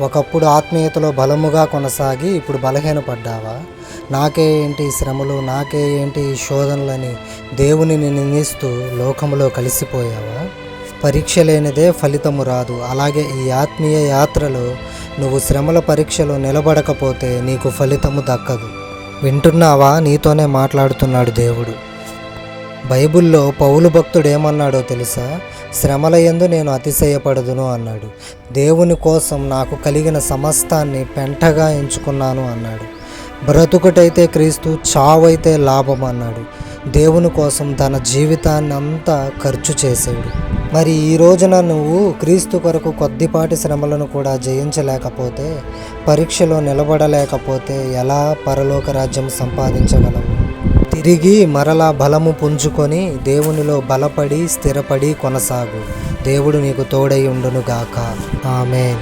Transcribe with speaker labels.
Speaker 1: ఒకప్పుడు ఆత్మీయతలో బలముగా కొనసాగి ఇప్పుడు బలహీనపడ్డావా? నాకే ఏంటి శ్రమలు? నాకే ఏంటి శోధనలని? దేవుని నిందిస్తూ లోకములో కలిసిపోయావా? పరీక్ష లేనిదే ఫలితము రాదు. అలాగే ఈ ఆత్మీయ యాత్రలో నువ్వు శ్రమల పరీక్షలో నిలబడకపోతే నీకు ఫలితము దక్కదు. వింటున్నావా? నీతోనే మాట్లాడుతున్నాడు దేవుడు. బైబిల్లో పౌలు భక్తుడు ఏమన్నాడో తెలుసా? శ్రమల ఎందు నేను అతిశయపడదును అన్నాడు. దేవుని కోసం నాకు కలిగిన సమస్తాన్ని పెంటగా ఎంచుకున్నాను అన్నాడు. బ్రతుకుటైతే క్రీస్తు చావైతే లాభం అన్నాడు. దేవుని కోసం తన జీవితాన్ని అంతా ఖర్చు చేసాడు మరి ఈ రోజున నువ్వు క్రీస్తు కొరకు కొద్దిపాటి శ్రమలను కూడా జయించలేకపోతే పరీక్షలో నిలబడలేకపోతే ఎలా పరలోక రాజ్యం సంపాదించగలవు? తిరిగి మరలా బలము పుంజుకొని దేవునిలో బలపడి స్థిరపడి కొనసాగు. దేవుడు నీకు తోడై ఉండునుగాక. ఆమె